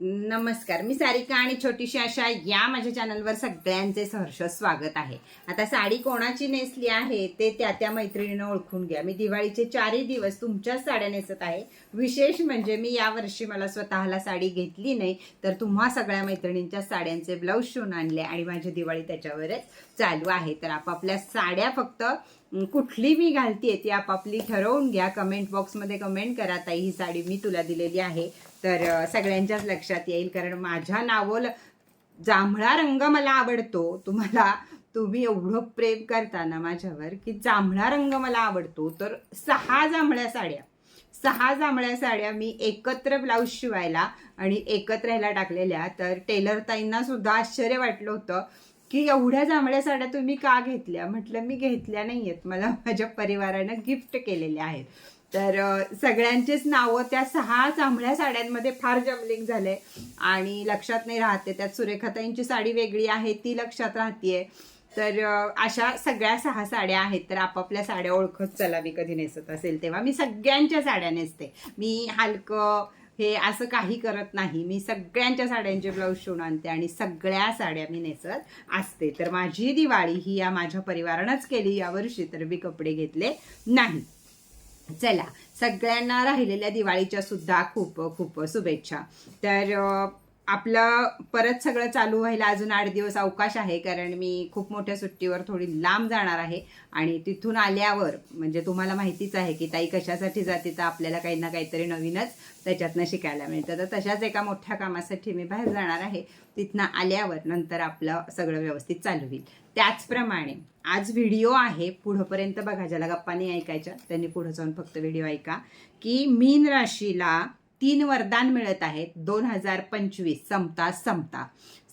नमस्कार मी सारिका आणि छोटीशी आशा या माझ्या चॅनलवर सगळ्यांचे सहर्ष स्वागत आहे. आता साडी कोणाची नेसली आहे ते त्या त्या मैत्रिणीनं ओळखून घ्या. मी दिवाळीचे चारही दिवस तुमच्याच साड्या नेसत आहे. विशेष म्हणजे मी यावर्षी मला स्वतःला साडी घेतली नाही तर तुम्हा सगळ्या मैत्रिणींच्या साड्यांचे ब्लाऊज शिवून आणले आणि माझी दिवाळी त्याच्यावरच चालू आहे. तर आपापल्या साड्या फक्त कुठली मी घालतीये ती आपापली ठरवून घ्या. कमेंट बॉक्समध्ये कमेंट करा ताई ही साडी मी तुला दिलेली आहे. तर सगळ्यांच्याच लक्षात येईल कारण माझ्या नावल जांभळा रंग मला आवडतो. तुम्हाला तुम्ही एवढं प्रेम करताना माझ्यावर की जांभळा रंग मला आवडतो. तर सहा जांभळ्या साड्या. सहा जांभळ्या साड्या मी एकत्र ब्लाऊज शिवायला आणि एकत्र ह्याला टाकलेल्या. तर टेलर ताईंना सुद्धा आश्चर्य वाटलं होतं की एवढ्या जांभळ्या साड्या तुम्ही का घेतल्या? म्हटलं मी घेतल्या नाही आहेत मला माझ्या परिवारानं गिफ्ट केलेल्या आहेत. तर सगळ्यांचेच नावं त्या सहा जांभळ्या साड्यांमध्ये फार जमलिंग झाले आणि लक्षात नाही राहते त्यात सुरेखाताईंची साडी वेगळी आहे ती लक्षात राहतीये. तर अशा सगळ्या सहा साड्या आहेत तर आपापल्या साड्या ओळखत चला मी कधी नेसत असेल तेव्हा. मी सगळ्यांच्या साड्या नेसते. मी हलकं हे असं काही करत नाही. मी सगळ्यांच्या साड्यांचे ब्लाऊज शिवून आणते आणि सगळ्या साड्या मी नेसत असते. तर माझी दिवाळी ही या माझ्या परिवारानंच केली यावर्षी तर मी कपडे घेतले नाही. चला सगळ्यांना राहिलेल्या दिवाळीच्या सुद्धा खूप खूप शुभेच्छा. तर आपलं परत सगळं चालू व्हायला अजून आठ दिवस अवकाश आहे कारण मी खूप मोठ्या सुट्टीवर थोडी लांब जाणार आहे आणि तिथून आल्यावर म्हणजे तुम्हाला माहितीच आहे की ताई कशासाठी जाते तर आपल्याला काही ना काहीतरी नवीनच त्याच्यातनं शिकायला मिळतं. तर तशाच एका मोठ्या कामासाठी मी बाहेर जाणार आहे. तिथनं आल्यावर नंतर आपलं सगळं व्यवस्थित चालू होईल. त्याचप्रमाणे आज व्हिडिओ आहे पुढंपर्यंत बघा ज्याला गप्पा नाही ऐकायच्या त्यांनी पुढं जाऊन फक्त व्हिडिओ ऐका की मीन राशीला तीन वरदान मिळत आहेत. दोन हजार पंचवीस संपता संपता.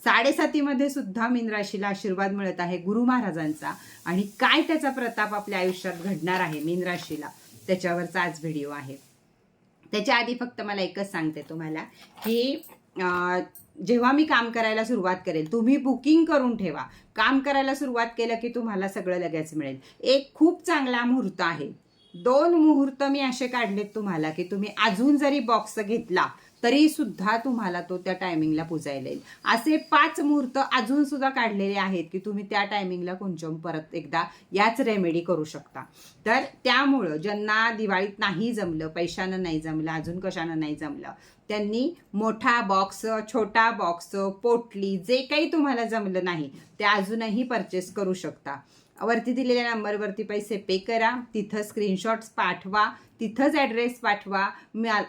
साडेसातीमध्ये सुद्धा मीन राशीला आशीर्वाद मिळत आहे गुरु महाराजांचा. आणि काय त्याचा प्रताप आपल्या आयुष्यात घडणार आहे मीन राशीला? त्याच्यावरचा आज व्हिडिओ आहे. त्याच्या आधी फक्त मला एकच सांगते तुम्हाला की जेव्हा मी काम करायला सुरुवात करेल तुम्ही बुकिंग करून ठेवा. काम करायला सुरुवात केलं की तुम्हाला सगळं लगेच मिळेल. एक खूप चांगला मुहूर्त आहे. दोन मुहूर्त मी असे काढलेत तुम्हाला की तुम्ही अजून जरी बॉक्स घेतला तरी सुद्धा तुम्हाला तो त्या टायमिंगला पुजायला येईल. असे पाच मुहूर्त अजून सुद्धा काढलेले आहेत की तुम्ही त्या टायमिंगला कुंचम परत एकदा याच रेमेडी करू शकता. तर त्यामुळं ज्यांना दिवाळीत नाही जमलं पैशानं नाही जमलं अजून कशानं नाही जमलं त्यांनी मोठा बॉक्स छोटा बॉक्स पोटली जे काही तुम्हाला जमलं नाही ते अजूनही परचेस करू शकता. वरती दिलेल्या नंबरवरती पैसे पे करा तिथं स्क्रीनशॉट्स पाठवा तिथंच ॲड्रेस पाठवा.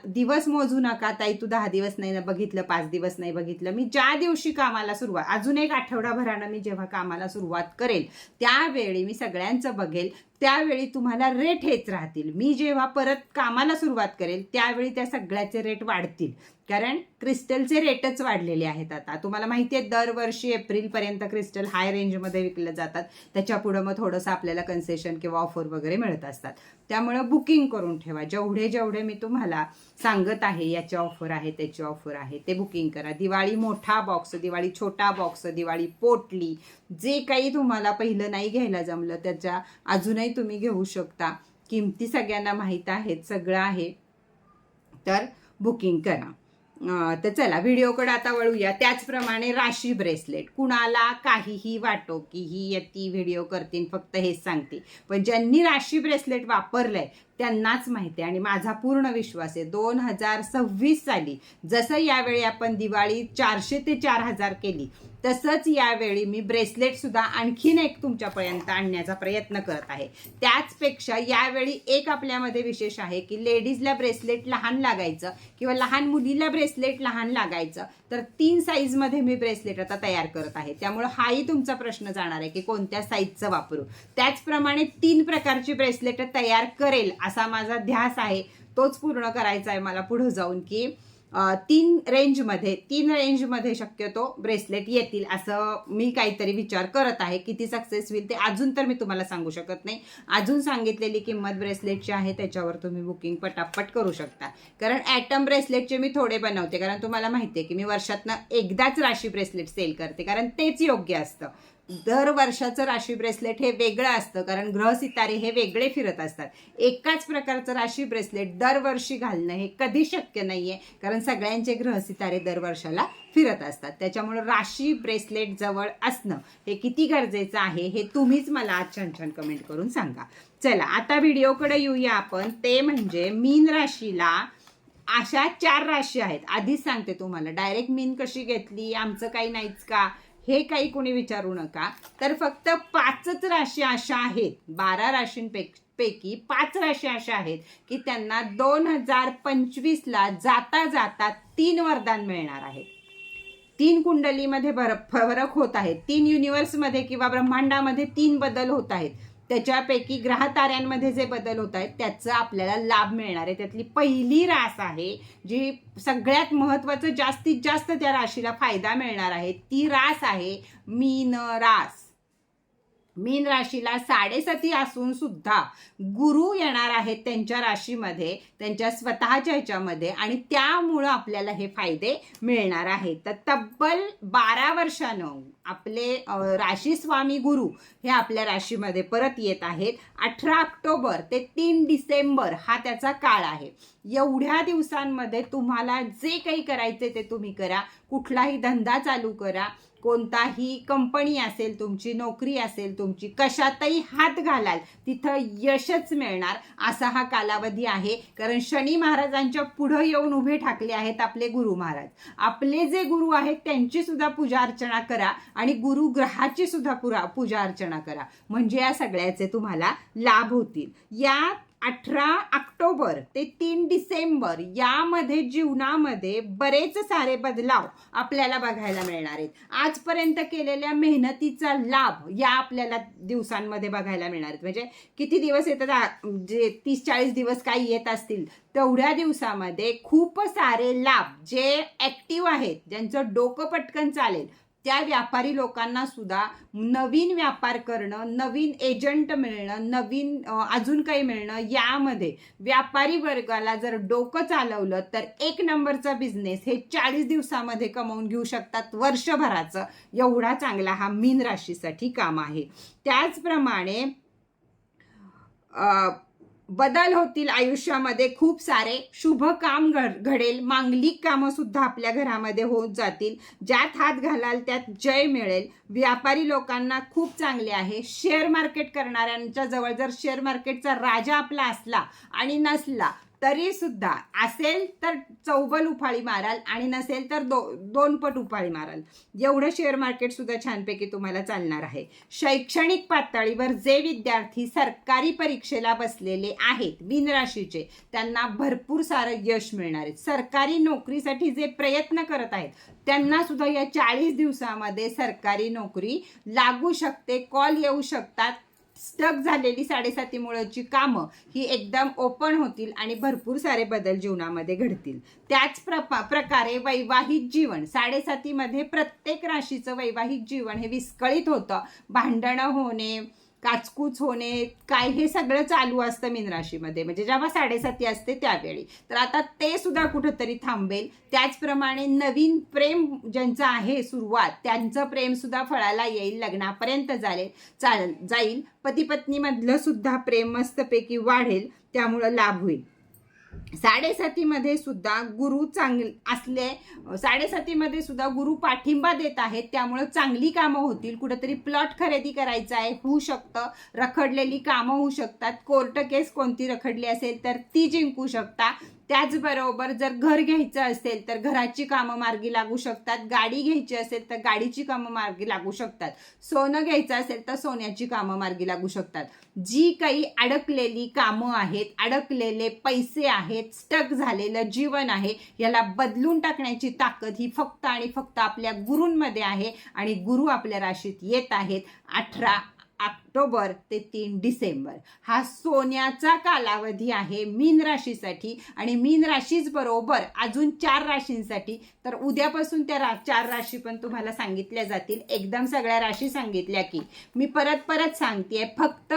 दिवस मोजू नका ताई तू दहा दिवस नाही ना बघितलं पाच दिवस नाही बघितलं. मी ज्या दिवशी कामाला सुरुवात अजून एक आठवडाभरानं मी जेव्हा कामाला सुरुवात करेल त्यावेळी मी सगळ्यांचं बघेल. त्यावेळी तुम्हाला रेट हेच राहतील. मी जेव्हा परत कामाला सुरुवात करेल त्यावेळी त्या सगळ्याचे रेट वाढतील. कारण क्रिस्टलचे रेटच वाढलेले आहेत आता. तुम्हाला माहिती आहे दरवर्षी एप्रिलपर्यंत क्रिस्टल हाय रेंजमध्ये विकले जातात. त्याच्या पुढं मग थोडंसं आपल्याला कन्सेशन किंवा ऑफर वगैरे मिळत असतात. त्यामुळं बुकिंग करून ठेवा. जेवढे जेवढे मी तुम्हाला सांगत आहे याची ऑफर आहे त्याची ऑफर आहे ते बुकिंग करा. दिवाळी मोठा बॉक्स दिवाळी छोटा बॉक्स दिवाळी पोटली जे काही तुम्हाला पहिलं नाही घ्यायला जमलं त्याच्या अजूनही तुम्ही घेऊ शकता. किमती सगळ्यांना माहीत आहेत सगळं आहे. तर बुकिंग करा. तर चला व्हिडिओकडे आता वळूया. त्याचप्रमाणे राशी ब्रेसलेट कुणाला काहीही वाटो की ही यती व्हिडिओ करतील फक्त हेच सांगते. पण ज्यांनी राशी ब्रेसलेट वापरलंय त्यांनाच माहिती आहे. आणि माझा पूर्ण विश्वास आहे दोन हजार सव्वीस साली जसं यावेळी आपण दिवाळी चारशे ते चार हजार केली तसंच यावेळी मी ब्रेसलेट सुद्धा आणखीन एक तुमच्यापर्यंत आणण्याचा प्रयत्न करत आहे. त्याचपेक्षा यावेळी एक आपल्यामध्ये विशेष आहे की लेडीजला ब्रेसलेट लहान लागायचं किंवा लहान मुलीला ब्रेसलेट लहान लागायचं तर तीन साईजमध्ये मी ब्रेसलेट आता तयार करत आहे. त्यामुळे हाही तुमचा प्रश्न जाणार आहे की कोणत्या साईजचं वापरू. त्याचप्रमाणे तीन प्रकारची ब्रेसलेट तयार करेल असा माझा ध्यास आहे तोच पूर्ण करायचा आहे मला पुढं जाऊन की तीन रेंजमध्ये तीन रेंजमध्ये शक्यतो ब्रेसलेट येतील असं मी काहीतरी विचार करत आहे. किती सक्सेस होईल ते अजून तर मी तुम्हाला सांगू शकत नाही. अजून सांगितलेली किंमत ब्रेसलेटची आहे त्याच्यावर तुम्ही बुकिंग पटापट करू शकता. कारण ॲटम ब्रेसलेटचे मी थोडे बनवते. कारण तुम्हाला माहिती आहे की मी वर्षातनं एकदाच राशी ब्रेसलेट सेल करते. कारण तेच योग्य असतं. दर वर्षाचं राशी ब्रेसलेट हे वेगळं असतं कारण ग्रह सितारे हे वेगळे फिरत असतात. एकाच प्रकारचं राशी ब्रेसलेट दरवर्षी घालणं हे कधी शक्य नाही आहे कारण सगळ्यांचे ग्रह सितारे दरवर्षाला फिरत असतात. त्याच्यामुळे राशी ब्रेसलेट जवळ असणं हे किती गरजेचं आहे हे तुम्हीच मला आज छान छान कमेंट करून सांगा. चला आता व्हिडिओकडे येऊया आपण. ते म्हणजे मीन राशीला अशा चार राशी आहेत. आधीच सांगते तुम्हाला डायरेक्ट मीन कशी घेतली आमचं काही नाहीच का? हे काही कोणी विचारू नका. तर फक्त पाचच राशी अशा आहेत. बारा राशींपैकी पैकी पाच राशी अशा आहेत की त्यांना दोन हजार पंचवीसला जाता जाता तीन वरदान मिळणार आहेत तीन कुंडलीमध्ये भर फरक होत आहेत तीन युनिवर्समध्ये किंवा ब्रह्मांडामध्ये तीन बदल होत आहेत. त्याच्यापैकी ग्रहताऱ्यांमध्ये जे बदल होत आहेत त्याचा आपल्याला लाभ मिळणार आहे. त्यातली पहिली रास आहे जी सगळ्यात महत्वाचं जास्तीत जास्त त्या राशीला फायदा मिळणार आहे ती रास आहे मीन रास. मीन राशीला साडेसाती असून सुद्धा गुरु येणार आहेत त्यांच्या राशीमध्ये त्यांच्या स्वतःच्या ह्याच्यामध्ये आणि त्यामुळं आपल्याला हे फायदे मिळणार आहेत. तर तब्बल बारा वर्षानं आपले राशी स्वामी गुरु हे आपल्या राशीमध्ये परत येत आहेत. अठरा ऑक्टोबर ते तीन डिसेंबर हा त्याचा काळ आहे. एवढ्या दिवसांमध्ये तुम्हाला जे काही करायचे ते तुम्ही करा. कुठलाही धंदा चालू करा. कोणताही कंपनी असेल तुमची नोकरी असेल तुमची कशातही हात घालाल तिथं यशच मिळणार असा हा कालावधी आहे. कारण शनी महाराजांच्या पुढं येऊन उभे ठाकले आहेत आपले गुरु महाराज. आपले जे गुरु आहेत त्यांची सुद्धा पूजा अर्चना करा. आणि गुरु ग्रहाची सुद्धा पुरा पूजा अर्चना करा. म्हणजे या सगळ्याचे तुम्हाला लाभ होतील. या अठरा ऑक्टोबर ते तीन डिसेंबर यामध्ये जीवनामध्ये बरेच सारे बदलाव आपल्याला बघायला मिळणार आहेत. आजपर्यंत केलेल्या मेहनतीचा लाभ या आपल्याला दिवसांमध्ये बघायला मिळणार आहेत. म्हणजे किती दिवस येतात जे तीस चाळीस दिवस काही येत असतील तेवढ्या दिवसामध्ये खूप सारे लाभ जे ऍक्टिव्ह आहेत ज्यांचं डोकं पटकन चालेल त्या व्यापारी लोकांना सुद्धा नवीन व्यापार करणं नवीन एजंट मिळणं नवीन अजून काही मिळणं यामध्ये व्यापारी वर्गाला जर डोकं चालवलं तर एक नंबरचा बिझनेस हे चाळीस दिवसामध्ये कमवून घेऊ शकतात वर्षभराचं. एवढा चांगला हा मीन राशीसाठी काम आहे. त्याचप्रमाणे अ, बदल होतील आयुष्यामध्ये. खूप सारे शुभ काम घड- घडेल. मांगलिक कामं सुद्धा आपल्या घरामध्ये होत जातील. ज्यात हात घालाल त्यात जय मिळेल. व्यापारी लोकांना खूप चांगले आहे. शेअर मार्केट करणाऱ्यांच्या जवळ जर शेअर मार्केटचा राजा आपला असला आणि नसला तरी सुद्धा असेल तर चौबल उफाळी माराल आणि नसेल तर दो दोन पट उफाळी माराल. एवढं शेअर मार्केट सुद्धा छानपैकी तुम्हाला चालणार आहे. शैक्षणिक पातळीवर जे विद्यार्थी सरकारी परीक्षेला बसलेले आहेत बिनराशीचे त्यांना भरपूर सारं यश मिळणार आहे. सरकारी नोकरीसाठी जे प्रयत्न करत आहेत त्यांना सुद्धा या चाळीस दिवसामध्ये सरकारी नोकरी लागू शकते कॉल येऊ शकतात स्टक झालेली साडेसाती जी कामं ही एकदम ओपन होतील आणि भरपूर सारे बदल जीवनामध्ये घडतील. त्याच प्रपा प्रकारे वैवाहिक जीवन साडेसातीमध्ये प्रत्येक राशीचं वैवाहिक जीवन हे विस्कळीत होतं. भांडणं होणे काचकूच होणे काय हे सगळं चालू असतं मीन राशीमध्ये म्हणजे जेव्हा साडेसाती असते त्यावेळी. तर आता ते सुद्धा कुठंतरी थांबेल. त्याचप्रमाणे नवीन प्रेम ज्यांचं आहे सुरुवात त्यांचं प्रेम सुद्धा फळाला येईल लग्नापर्यंत जाईल चाल जाईल. पती पत्नीमधलं सुद्धा प्रेम मस्तपैकी वाढेल. त्यामुळं लाभ होईल. साडेसातीमध्ये सुद्धा गुरु चांग असले साडेसातीमध्ये सुद्धा गुरु पाठिंबा देत आहेत त्यामुळं चांगली कामं होतील. कुठंतरी प्लॉट खरेदी करायचं आहे होऊ शकतं. रखडलेली कामं होऊ शकतात. कोर्ट केस कोणती रखडली असेल तर ती जिंकू शकता. त्याचबरोबर जर घर घ्यायचं असेल तर घराची कामं मार्गी लागू शकतात. गाडी घ्यायची असेल तर गाडीची कामं मार्गी लागू शकतात. सोनं घ्यायचं असेल तर सोन्याची कामं मार्गी लागू शकतात. जी काही अडकलेली कामं आहेत अडकलेले पैसे आहेत स्टक झालेलं जीवन आहे याला बदलून टाकण्याची ताकद ही फक्त आणि फक्त आपल्या गुरूंमध्ये आहे आणि गुरु आपल्या राशीत येत आहेत अठरा ऑक्टोबर ते तीन डिसेंबर. हा सोन्याचा कालावधी आहे मीन राशीसाठी आणि मीन राशीच बरोबर अजून चार राशींसाठी. तर उद्यापासून त्या रा चार राशी पण तुम्हाला सांगितल्या जातील. एकदम सगळ्या राशी सांगितल्या की. मी परत परत सांगते फक्त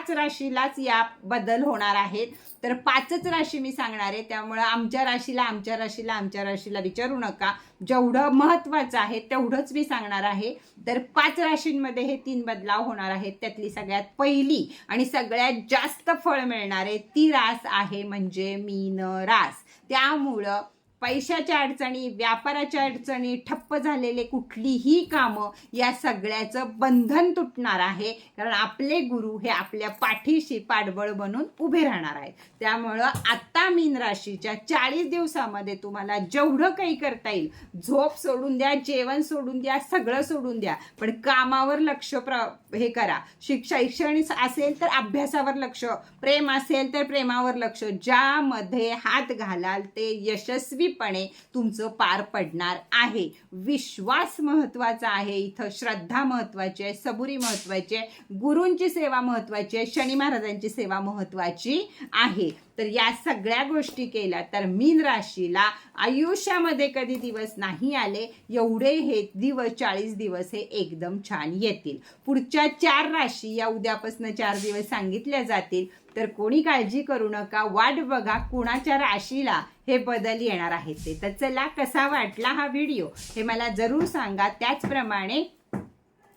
पाच राशीलाच या बदल होणार आहेत. तर पाचच राशी मी सांगणार आहे. त्यामुळं आमच्या राशीला आमच्या राशीला आमच्या राशीला विचारू नका. जेवढं महत्वाचं आहे तेवढंच मी सांगणार आहे. तर पाच राशींमध्ये हे तीन बदलाव होणार आहेत. त्यातली सगळ्यात पहिली आणि सगळ्यात जास्त फळ मिळणारे ती रास आहे म्हणजे मीन रास. त्यामुळं पैशाच्या अडचणी व्यापाराच्या अडचणी ठप्प झालेले कुठलीही कामं या सगळ्याचं बंधन तुटणार आहे. कारण आपले गुरु हे आपल्या पाठीशी पाठबळ बनून उभे राहणार आहेत. त्यामुळं आत्ता मीन राशीच्या चाळीस दिवसामध्ये तुम्हाला जेवढं काही करता येईल झोप सोडून द्या जेवण सोडून द्या सगळं सोडून द्या. पण कामावर लक्ष प्र हे करा. शिक शैक्षणिक असेल तर अभ्यासावर लक्ष प्रेम असेल तर प्रेमावर लक्ष. ज्यामध्ये हात घालाल ते यशस्वी यशस्वीपणे तुमचं पार पडणार आहे. विश्वास महत्त्वाचा आहे. इथं श्रद्धा महत्वाची आहे सबुरी महत्वाची आहे गुरूंची सेवा महत्वाची आहे शनी महाराजांची सेवा महत्वाची आहे. तर या सगळ्या गोष्टी केल्या तर मीन राशीला आयुष्यामध्ये कधी दिवस नाही आले एवढे हे दिवस चाळीस दिवस हे एकदम छान येतील. पुढच्या चार राशी या उद्यापासून चार दिवस सांगितल्या जातील. तर कोणी काळजी करू नका वाट बघा कुणाच्या राशीला हे बदल येणार आहेत ते. तर चला कसा वाटला हा व्हिडिओ हे मला जरूर सांगा. त्याचप्रमाणे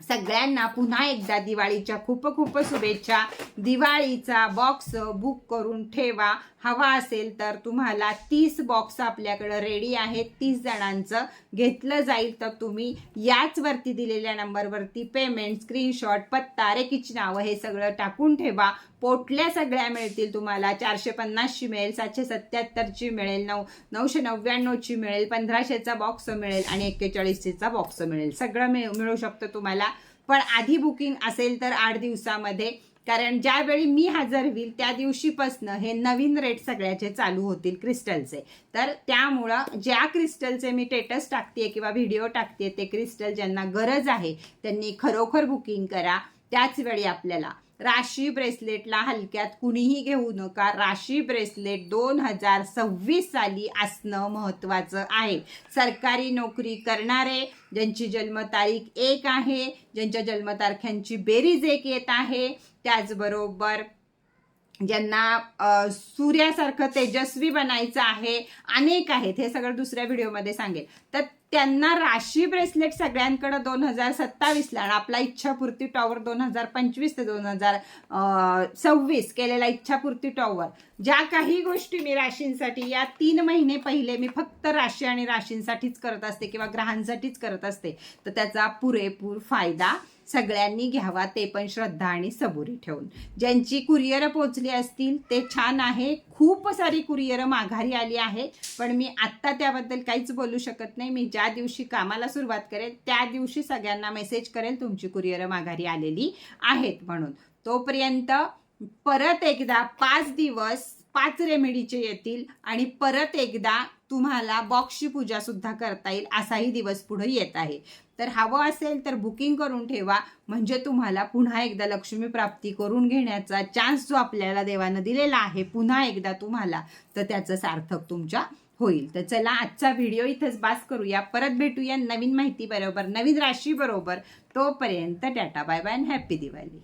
सगळ्यांना पुन्हा एकदा दिवाळीच्या खूप खूप शुभेच्छा. दिवाळीचा बॉक्स बुक करून ठेवा. हवा असेल तर तुम्हाला तीस बॉक्स आपल्याकडं रेडी आहेत. तीस जणांचं घेतलं जाईल तर तुम्ही याचवरती दिलेल्या नंबरवरती पेमेंट स्क्रीनशॉट पत्ता रेकीची नावं हे सगळं टाकून ठेवा. पोटल्या सगळ्या मिळतील तुम्हाला. चारशे पन्नासची मिळेल सातशे सत्याहत्तरची मिळेल नऊ नऊशे नव्याण्णवची मिळेल पंधराशेचा बॉक्स मिळेल आणि एक्केचाळीसशेचा बॉक्स मिळेल. सगळं मिळ मिळू शकतं तुम्हाला. पण आधी बुकिंग असेल तर आठ दिवसामध्ये. कारण ज्यावेळी मी हजर होईल त्या दिवशीपासनं हे नवीन रेट सगळ्याचे चालू होतील क्रिस्टलचे तर त्यामुळं ज्या क्रिस्टलचे मी टेटस टाकते किंवा व्हिडिओ टाकते ते क्रिस्टल ज्यांना गरज आहे त्यांनी खरोखर बुकिंग करा. त्याच वेळी आपल्याला राशी ब्रेसलेटला हलक्यात कुणीही घेऊ नका. राशी ब्रेसलेट दोन हजार सव्वीस साली असणं महत्त्वाचं आहे. सरकारी नोकरी करणारे ज्यांची जन्मतारीख एक आहे ज्यांच्या जन्मतारख्यांची बेरीज एक येत आहे त्याचबरोबर ज्यांना सूर्यासारखं तेजस्वी बनायचं आहे अनेक आहेत. हे सगळं दुसऱ्या व्हिडिओमध्ये सांगेल. तर त्यांना राशी ब्रेसलेट सगळ्यांकडे दोन हजार सत्तावीसला आणि आपला इच्छापूर्ती टॉवर दोन हजार पंचवीस ते दोन हजार सव्वीस केलेला इच्छापूर्ती टॉवर ज्या काही गोष्टी मी राशींसाठी या तीन महिने पहिले मी फक्त राशी आणि राशींसाठीच करत असते किंवा ग्रहांसाठीच करत असते तर त्याचा पुरेपूर फायदा सगळ्यांनी घ्यावा ते पण श्रद्धा आणि सबुरी ठेवून. ज्यांची कुरिअर पोचली असतील ते छान आहे. खूप सारी कुरिअर माघारी आली आहे पण मी आत्ता त्याबद्दल काहीच बोलू शकत नाही. मी ज्या दिवशी कामाला सुरुवात करेल त्या दिवशी सगळ्यांना मेसेज करेल तुमची कुरिअर माघारी आलेली आहेत म्हणून. तोपर्यंत परत एकदा पाच दिवस पाच रेमेडीचे येतील आणि परत एकदा तुम्हाला बॉक्सची पूजा सुद्धा करता येईल असाही दिवस पुढे येत आहे. तर हवं असेल तर बुकिंग करून ठेवा म्हणजे तुम्हाला पुन्हा एकदा लक्ष्मी प्राप्ती करून घेण्याचा चान्स जो आपल्याला देवानं दिलेला आहे पुन्हा एकदा तुम्हाला तर त्याचं सार्थक तुमच्या होईल. तर चला आजचा व्हिडिओ इथंच बास करूया. परत भेटूया नवीन माहिती बरोबर नवीन राशी बरोबर. तोपर्यंत ta-ta bye bye and happy Diwali.